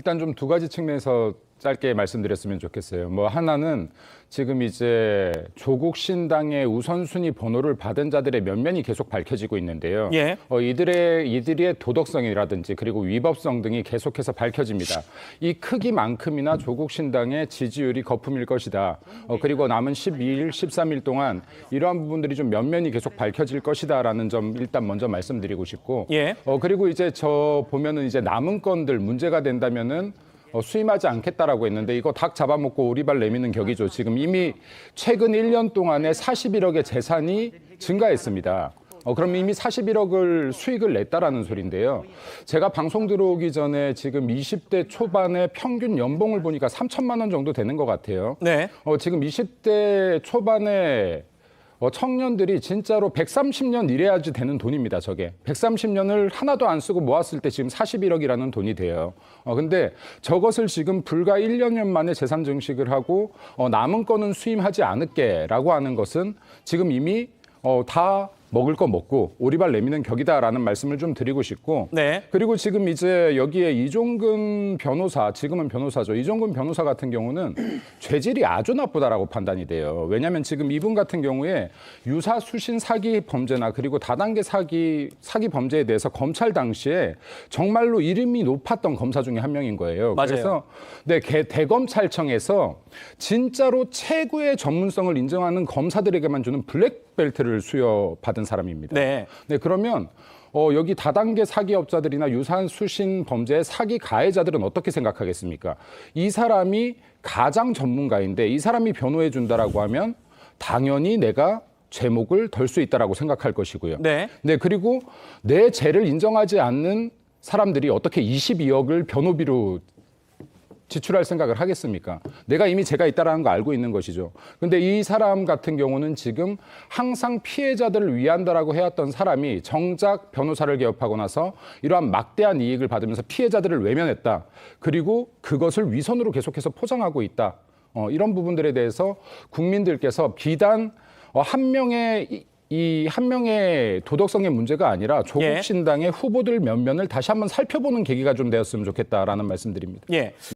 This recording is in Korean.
일단 좀 두 가지 측면에서 짧게 말씀드렸으면 좋겠어요. 뭐 하나는 지금 이제 조국 신당의 우선순위 번호를 받은 자들의 면면이 계속 밝혀지고 있는데요. 예. 어, 이들의 이들의 도덕성이라든지 그리고 위법성 등이 계속해서 밝혀집니다. 이 크기만큼이나 조국 신당의 지지율이 거품일 것이다. 어, 그리고 남은 12일, 13일 동안 이러한 부분들이 좀 면면이 계속 밝혀질 것이다라는 점 일단 먼저 말씀드리고 싶고. 예. 어 그리고 이제 저 보면은 이제 남은 건들 문제가 된다면은 어, 수임하지 않겠다라고 했는데 이거 닭 잡아먹고 오리발 내미는 격이죠. 지금 이미 최근 1년 동안에 41억의 재산이 증가했습니다. 어, 그럼 이미 41억을 수익을 냈다라는 소리인데요. 제가 방송 들어오기 전에 지금 20대 초반의 평균 연봉을 보니까 3천만 원 정도 되는 것 같아요. 네. 어, 지금 20대 초반에 어, 청년들이 진짜로 130년 일해야지 되는 돈입니다, 저게. 130년을 하나도 안 쓰고 모았을 때 지금 41억이라는 돈이 돼요. 어, 근데 저것을 지금 불과 1년 만에 재산 증식을 하고 어, 남은 거는 수임하지 않을게라고 하는 것은 지금 이미 어, 다 먹을 거 먹고 오리발 내미는 격이다라는 말씀을 좀 드리고 싶고 네. 그리고 지금 이제 여기에 이종근 변호사, 지금은 변호사죠. 이종근 변호사 같은 경우는 죄질이 아주 나쁘다라고 판단이 돼요. 왜냐하면 지금 이분 같은 경우에 유사 수신 사기 범죄나 그리고 다단계 사기 사기 범죄에 대해서 검찰 당시에 정말로 이름이 높았던 검사 중에 한 명인 거예요. 맞아요. 그래서 네, 개- 대검찰청에서 진짜로 최고의 전문성을 인정하는 검사들에게만 주는 블랙 벨트를 수여받은 사람입니다. 네. 네, 그러면 어, 여기 다단계 사기업자들이나 유산 수신 범죄의 사기 가해자들은 어떻게 생각하겠습니까? 이 사람이 가장 전문가인데 이 사람이 변호해 준다라고 하면 당연히 내가 죄목을 덜 수 있다라고 생각할 것이고요. 네. 네, 그리고 내 죄를 인정하지 않는 사람들이 어떻게 22억을 변호비로 지출할 생각을 하겠습니까? 내가 이미 죄가 있다라는 거 알고 있는 것이죠. 근데 이 사람 같은 경우는 지금 항상 피해자들을 위한다라고 해왔던 사람이 정작 변호사를 개업하고 나서 이러한 막대한 이익을 받으면서 피해자들을 외면했다. 그리고 그것을 위선으로 계속해서 포장하고 있다. 어, 이런 부분들에 대해서 국민들께서 비단 어, 한 명의 이한 명의 도덕성의 문제가 아니라 조국 예. 신당의 후보들 면면을 다시 한번 살펴보는 계기가 좀 되었으면 좋겠다라는 말씀드립니다. 예.